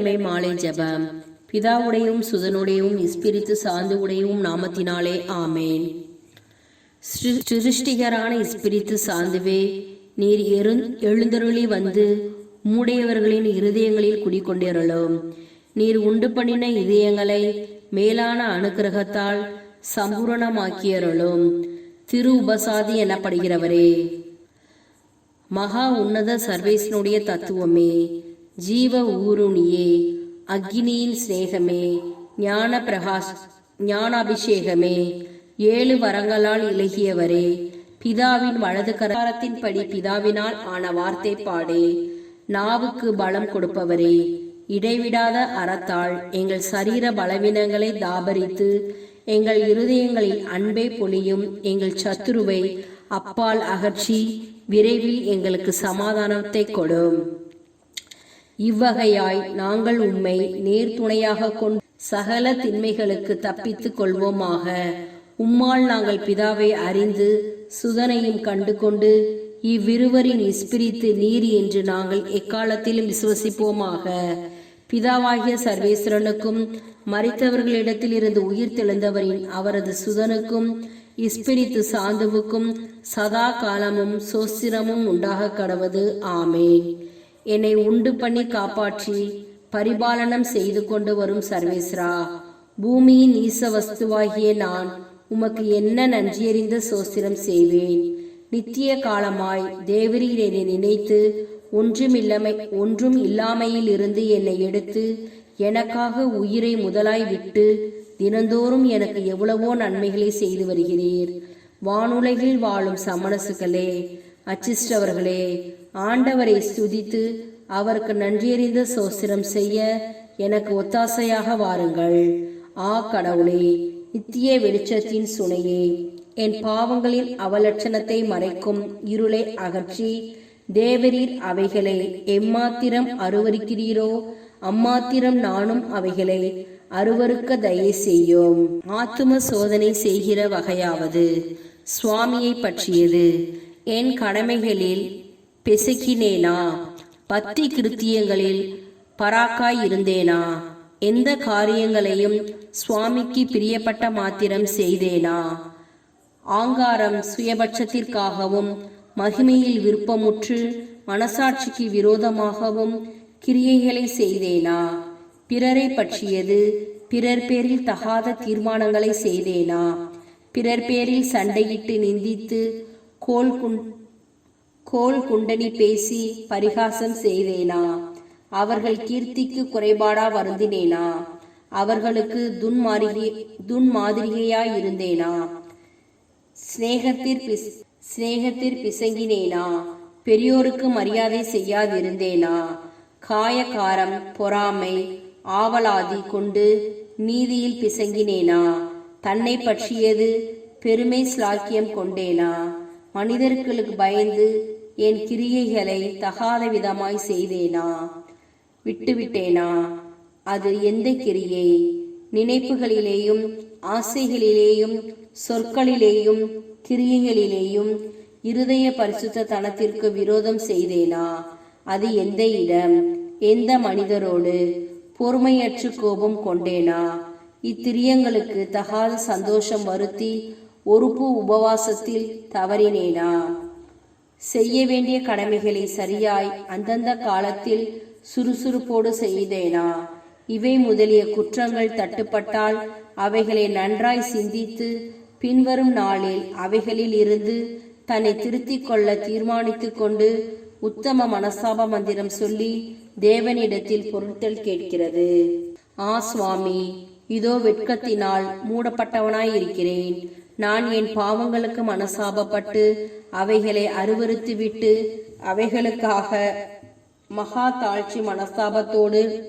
வெள்ளிக்கிழமை மாலை ஜெபம். பிதாவுடையும் சுதனுடையும் இஸ்பிரித்து சார்ந்து உடையும் நாமத்தினாலே ஆமேன். சிருஷ்டிகரான இஸ்பிரித்து சாந்துவே நீர் எழுந் எழுந்தருளி வந்து மூடையவர்களின் இருதயங்களில் குடிக்கொண்டிருளும் நீர் உண்டு பண்ணின இதயங்களை மேலான அனுக்கிரகத்தால் சம்பூரணமாக்கியருளும். திரு உபசாதி எனப்படுகிறவரே. மகா உன்னத சர்வேசனுடைய தத்துவமே. ஜீவ ஊருணியே அக்னியின் சிநேகமே ஞான பிரகாஷ் ஞானாபிஷேகமே ஏழு வரங்களால் இலகியவரே பிதாவின் வலது கரத்தின்படி பிதாவினால் ஆன வார்த்தை பாடே நாவுக்கு பலம் கொடுப்பவரே இடைவிடாத அறத்தால் எங்கள் சரீர பலவீனங்களை தாபரித்து எங்கள் இருதயங்களில் அன்பே பொழியும் எங்கள் சத்துருவை அப்பால் அகற்றி விரைவில் எங்களுக்கு சமாதானத்தை கொடும். இவ்வகையாய் நாங்கள் உம்மை நேர்துணையாக கொண்டு சகல திண்மைகளுக்கு தப்பித்துக் கொள்வோமாக. உம்மால் நாங்கள் பிதாவை அறிந்து சுதனையும் கண்டு கொண்டு இவ்விருவரின் இஸ்பிரித்து நீர் என்று நாங்கள் எக்காலத்திலும் விசுவசிப்போமாக. பிதாவாகிய சர்வேஸ்வரனுக்கும் மறித்தவர்களிடத்தில் இருந்து உயிர் தெழுந்தவரின் அவரது சுதனுக்கும் இஸ்பிரித்து சாந்துவுக்கும் சதா காலமும் சோஸ்திரமும் உண்டாக கடவது. ஆமேன். என்னை உண்டு பண்ணி காப்பாற்றி பரிபாலனம் செய்து கொண்டு வரும் சர்வேஸ்ரா பூமியின் ஈச வஸ்துவாகிய நான் உமக்கு என்ன நன்றியறிந்த சோஸ்திரம் செய்வேன். நித்திய காலமாய் தேவரீர் என்னை நினைத்து ஒன்றுமில்லமை ஒன்றும் இல்லாமையில் இருந்து என்னை எடுத்து எனக்காக உயிரை முதலாய் விட்டு தினந்தோறும் எனக்கு எவ்வளவோ நன்மைகளை செய்து வருகிறீர். வானுலகில் வாழும் சமணசுகளே அச்சிஷ்டவர்களே ஆண்டவரை ஸ்துதித்து அவருக்கு நன்றியறிந்த சோஸ்திரம் செய்ய எனக்கு ஒத்தாசையாக வாருங்கள். ஆ கடவுளே நித்திய வெளிச்சத்தின் சுனையே என் பாவங்களின் அவலட்சணத்தை மறைக்கும் இருளை அகற்றி தேவரீர் அவைகளை எம்மாத்திரம் அருவருக்கிறீரோ அம்மாத்திரம் நானும் அவைகளை அருவருக்க தயை செய்யும். ஆத்தும சோதனை செய்கிற வகையாவது சுவாமியை பற்றியது. என் கடமைகளில் பெசக்கினேனா பக்தி கிருத்தியங்களில் பராக்காய் இருந்தேனா எந்த காரியங்களையும் சுவாமிக்கு பிரியப்பட்ட மாத்திரம் செய்தேனா? ஆங்காரம் சுயபட்சத்திற்காகவும் மகிமையில் விருப்பமுற்று மனசாட்சிக்கு விரோதமாகவும் கிரியைகளை செய்தேனா? பிறரை பற்றியது பிறர் பேரில் தகாத தீர்மானங்களை செய்தேனா? பிறர் பேரில் சண்டையிட்டு நிந்தித்து கோல் குண் கோல் குண்டனி பேசி பரிகாசம் செய்தேனா? அவர்கள் கீர்த்திக்கு குறைபாடா வருந்தினேனா? அவர்களுக்கு துன்மாரிகை துன்மாதிரிகையாய் இருந்தேனா? சிநேகத்திற் பிஸ் சிநேகத்திற் பிசங்கினேனா? பெரியோருக்கு மரியாதை செய்யாதிருந்தேனா? காயக்காரம் பொறாமை ஆவலாதி கொண்டு நீதியில் பிசங்கினேனா? தன்னை பற்றியது பெருமை ஸ்லாக்கியம் கொண்டேனா? மனிதர்களுக்கு பயந்து என் கிரியைகளை தகாத விதமாய் செய்தேனா? விட்டுவிட்டேனா? அது எந்த கிரியை? நினைப்புகளிலேயும் ஆசைகளிலேயும் சொற்களிலேயும் கிரியைகளிலேயும் இருதய பரிசுத்த தனத்திற்கு விரோதம் செய்தேனா? அது எந்த இடம்? எந்த மனிதரோடு பொறுமையற்று கோபம் கொண்டேனா? இத்திரியங்களுக்கு தகாத சந்தோஷம் வருத்தி ஒருப்பு உபவாசத்தில் தவறினேனா? செய்ய வேண்டிய கடமைகளை சரியாய் அந்தந்த காலத்தில் சுறுசுறுப்போடு செய்தேனா? இவை முதலிய குற்றங்கள் தட்டுப்பட்டால் அவைகளை நன்றாய் சிந்தித்து பின்வரும் நாளில் அவைகளில் இருந்து தன்னை திருத்திக் கொள்ள தீர்மானித்துக் கொண்டு உத்தம மனசாப மந்திரம் சொல்லி தேவனிடத்தில் பொருட்கள் கேட்கிறது. ஆ சுவாமி இதோ வெட்கத்தினால் மூடப்பட்டவனாய் இருக்கிறேன். நான் என் பாவங்களுக்கு மனசாபப்பட்டு அவைகளை அருவருத்து விட்டு அவைகளுக்காக மகா தாழ்ச்சி மனஸ்தாபத்தோடு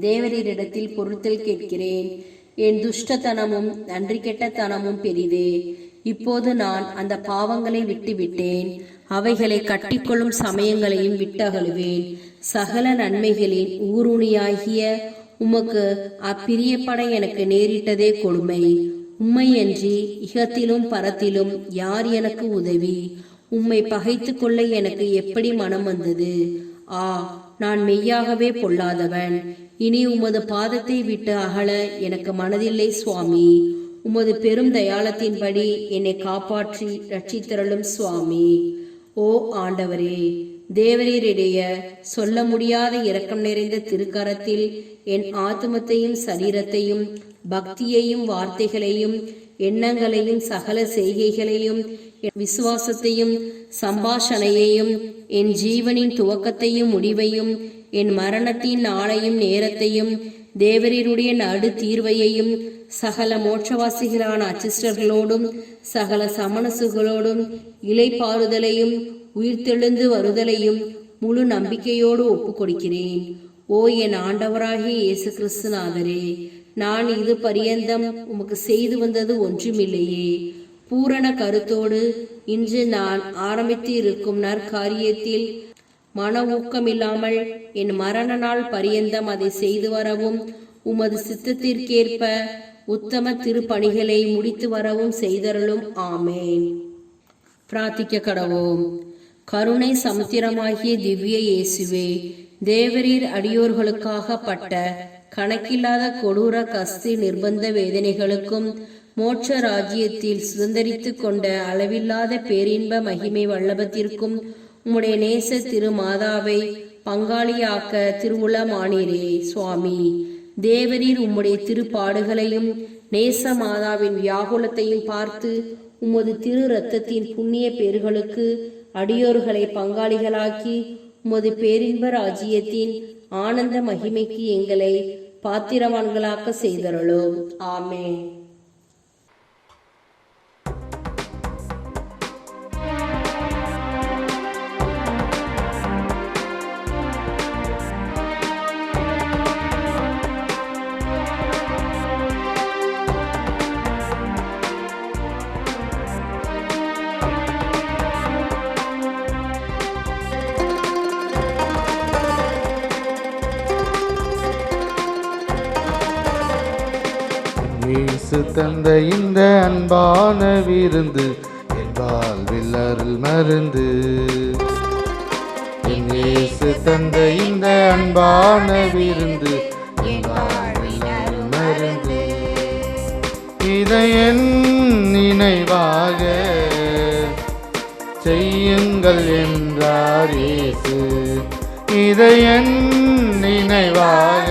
தேவரீரிடத்தில் பொருத்தல் கேட்கிறேன். என் துஷ்டத்தனமும் நன்றி கெட்டத்தனமும் பெரிதே. இப்போது நான் அந்த பாவங்களை விட்டுவிட்டேன். அவைகளை கட்டிக்கொள்ளும் சமயங்களையும் விட்டகழுவேன் சகல நன்மைகளின் ஊருணியாகிய உமக்கு அப்பிரியப்பட எனக்கு நேரிட்டதே கொடுமை. உம்மையன்றி இகத்திலும் பரத்திலும் யார் எனக்கு உதவி? உம்மை பகைத்து கொள்ள எனக்கு எப்படி மனம் வந்தது? ஆ நான் மெய்யாகவே பொல்லாதவன். இனி உமது பாதத்தை விட்டு அகல எனக்கு மனதில்லை சுவாமி. உமது பெரும் தயாளத்தின்படி என்னை காப்பாற்றி ரட்சித்திரளும் சுவாமி. ஓ ஆண்டவரே தேவரீரிடைய சொல்ல முடியாத இரக்கம் நிறைந்த திருக்கரத்தில் என் ஆத்மத்தையும் சரீரத்தையும் பக்தியையும் வார்த்தைகளையும் எண்ணங்களையும் சகல செய்கைகளையும் என் விசுவாசத்தையும் சம்பாஷணையையும் என் ஜீவனின் துவக்கத்தையும் முடிவையும் என் மரணத்தின் நாளையும் நேரத்தையும் தேவரீருடைய நடு தீர்வையையும் சகல மோட்சவாசிகளான அச்சிஸ்டர்களோடும் சகல சமணசுகளோடும் இலைப்பாறுதலையும் உயிர்த்தெழுந்து வருதலையும் முழு நம்பிக்கையோடு ஒப்புக்கொடுக்கிறேன். ஓ என் ஆண்டவராகிய இயேசு கிறிஸ்துநாதரே நான் இது பரியந்தம் உமக்கு செய்து வந்தது ஒன்றுமில்லையே. பூரண கருத்தோடு இன்று நான் ஆரம்பித்து இருக்கும் நற்காரியத்தில் மன ஊக்கமில்லாமல் என் மரண நாள் பரியந்தம் அதை செய்து வரவும் உமது சித்தத்திற்கேற்ப உத்தம திருப்பணிகளை முடித்து வரவும் செய்தருளும். ஆமேன். பிரார்த்திக்க கடவோம். கருணை சமுத்திரமாகிய திவ்ய இயேசுவே தேவரீர் அடியோர்களுக்காக பட்ட கணக்கில்லாத கொடூர கஸ்தி நிர்பந்த வேதனைகளுக்கும் மோட்ச ராஜ்யத்தில் சுதந்திரித்து கொண்ட அளவில்லாத பேரின்ப மகிமை வல்லபத்திற்கும் உம்முடைய நேச திருமாதாவை பங்காளியாக்க திருவுளமானீரே சுவாமி. தேவரீர் உம்முடைய திருப்பாடுகளையும் நேச மாதாவின் வியாகுலத்தையும் பார்த்து உமது திரு ரத்தத்தின் புண்ணிய பேர்களுக்கு அடியோர்களை பங்காளிகளாக்கி உமது பேரின்ப ராஜ்யத்தின் ஆனந்த மகிமைக்கு எங்களை பாத்திரவான்களாக்க செய்தருளோம். ஆமே இயேசு தந்த இந்த அன்பான விருந்து என்பால் வில்லருள் மருந்து. என் இயேசு தந்த இந்த அன்பான விருந்து என் வாழ்வில் மருந்து. இதை என் நினைவாக செய்யுங்கள் என்றார் இயேசு. இதை என் நினைவாக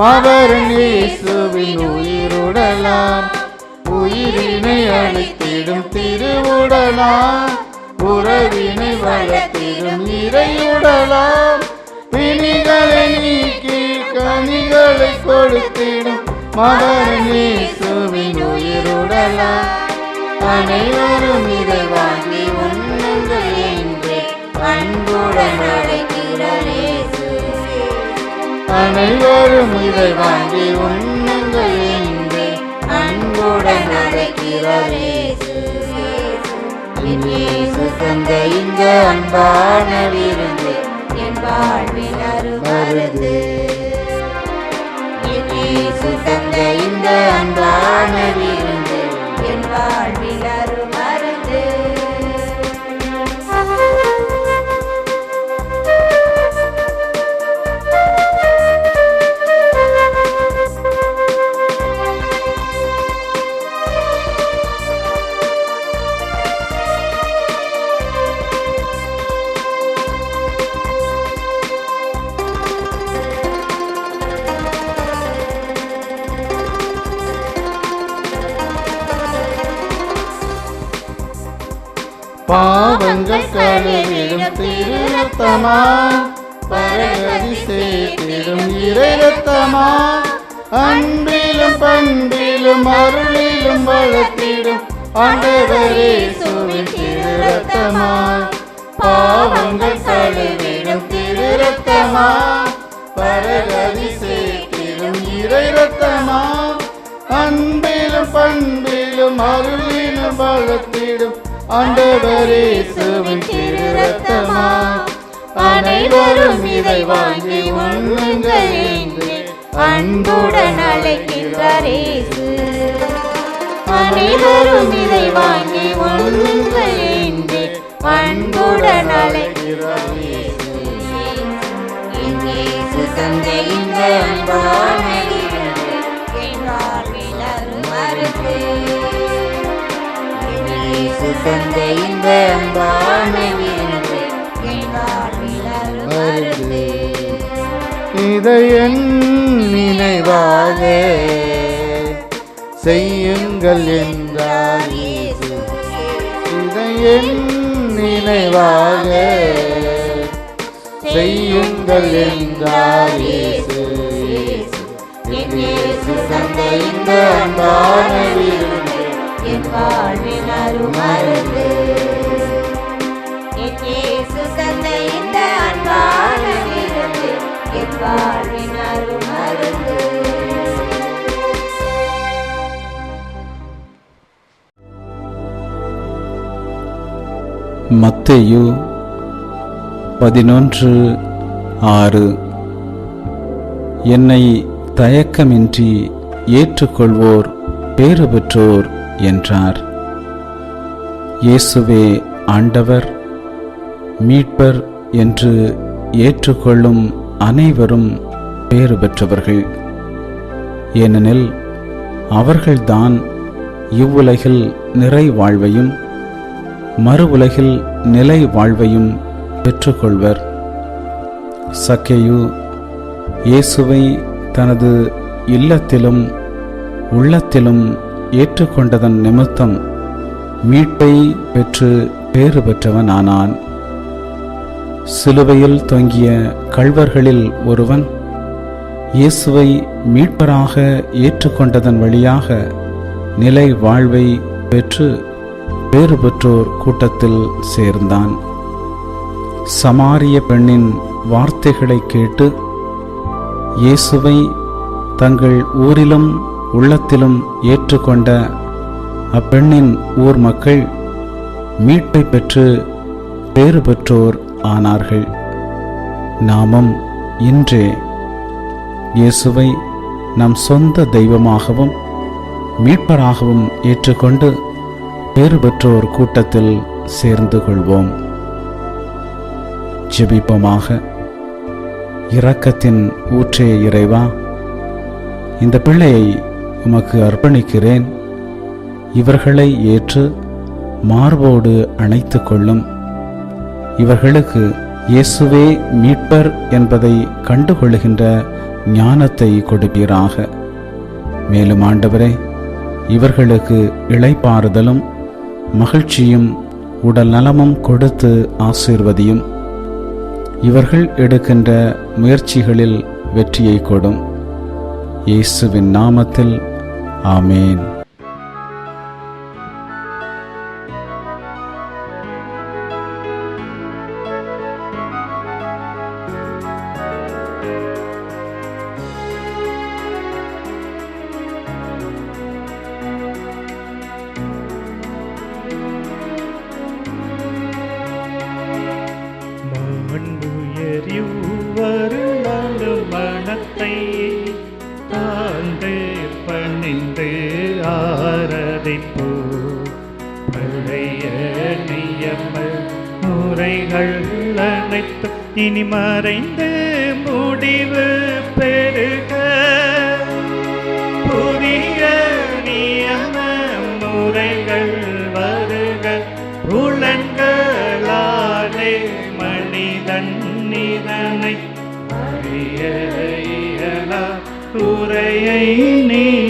கொடுத்திடும் இயேசுவின் உயிருடலாம். உயிரினை அழித்திடும் திருவுடலாம். உறவினை வளர்த்திடும் இறையுடலாம். பிணிகளை நீக்கி கனிகளை கொடுத்திடும் மகனேசுவின் உயிருடலாம். அனைவரும் இதை வாங்கி உண்ணுங்கள் என்று அன்புடன் அழைக்கிறேன். அனைவரும் இதை வாங்கி உண்ணுங்கள் என்று அன்புடன் அழைக்கிறாரே இயேசு. தந்த இந்த அன்பான விருந்து என் வாழ்வின் அருமருந்து என் இயேசு தந்த இந்த அன்பான விருந்து பாவங்கள் கழுவிடும் திருரத்தமா பரகதி சேர்த்திடும் இறை அன்பிலும் பண்பிலும் அருளிலும் வளர்த்திடும் ஆண்டவரே சுவின் திருரத்தமா? பாவங்கள் கழுவிடும் திருரத்தமா? பரகதி சேர்த்திடும் இறை அன்பிலும் பண்பிலும் அருளிலும் வளர்த்திடும் ஆண்டவரே திருரத்தமா அனைவரும் இதை வாங்கி உண்ணுங்கள் என்று அன்புடன் அழைக்கின்றார் இயேசு. அனைவரும் இதை வாங்கி தந்த இந்த அன்பான விருந்து இதை என் நினைவாக செய்யுங்கள் என்றார் இதை என் நினைவாக செய்யுங்கள் என்றார் தந்த இந்த அன்பான மத்தேயு பதினொன்று ஆறு. என்னை தயக்கமின்றி ஏற்றுக்கொள்வோர் பேறு பெற்றோர் என்றார். இயேசுவே ஆண்டவர் மீட்பர் என்று ஏற்றுக்கொள்ளும் அனைவரும் பேறு பெற்றவர்கள் ஏனெனில் அவர்கள்தான் இவ்வுலகில் நிறைவாழ்வையும் வாழ்வையும் மறு உலகில் நிலை வாழ்வையும் பெற்றுக்கொள்வர். சக்கேயு இயேசுவை தனது இல்லத்திலும் உள்ளத்திலும் ஏற்றுக்கொண்டதன் நிமித்தம் மீட்பை பெற்று பேறு பெற்றவனானான். சிலுவையில் தொங்கிய கள்வர்களில் ஒருவன் இயேசுவை மீட்பராக ஏற்றுக்கொண்டதன் வழியாக நிலை வாழ்வை பெற்று பேறு பெற்றோர் கூட்டத்தில் சேர்ந்தான். சமாரிய பெண்ணின் வார்த்தைகளை கேட்டு இயேசுவை தங்கள் ஊரிலும் உள்ளத்திலும் ஏற்றுக்கொண்ட அப்பெண்ணின் ஊர் மக்கள் மீட்பை பெற்று பேறு பெற்றோர் ஆனார்கள். நாமும் இன்றே இயேசுவை நம் சொந்த தெய்வமாகவும் மீட்பராகவும் ஏற்றுக்கொண்டு பேறு பெற்றோர் கூட்டத்தில் சேர்ந்து கொள்வோம். ஜெபிப்போமாக. இரக்கத்தின் ஊற்றே இறைவா இந்த பிள்ளையை உமக்கு அர்ப்பணிக்கிறேன். இவர்களை ஏற்று மார்போடு அணைத்து கொள்ளும். இவர்களுக்கு இயேசுவே மீட்பர் என்பதை கண்டுகொள்கின்ற ஞானத்தை கொடுப்பீராக. மேலும் ஆண்டவரே இவர்களுக்கு இளைப்பாறுதலும் மகிழ்ச்சியும் உடல் நலமும் கொடுத்து ஆசீர்வதியும். இவர்கள் எடுக்கின்ற முயற்சிகளில் வெற்றியை கொடும். இயேசுவின் நாமத்தில் ஆமேன். ஆரதிப்போ பழைய முறைகள் அனைத்து இனி மறைந்து முடிவு பெருக புதிய நியம முறைகள் வருக. புலன்களாலே மனிதன் நிதனை அறிய இயலா. குறையை நீக்க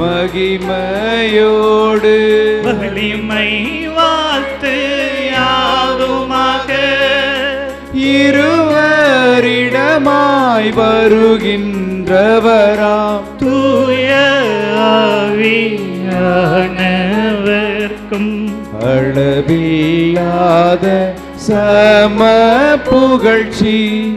மகிமையோடு. வலிமை வாழ்த்து யாவுமாக இருவரிடமாய் வருகின்றவராம். தூய ஆவியானவர்க்கும். அளவில்லாத சம புகழ்ச்சி.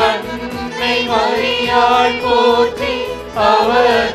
அன்னை மரியாள் போற்றி அவர்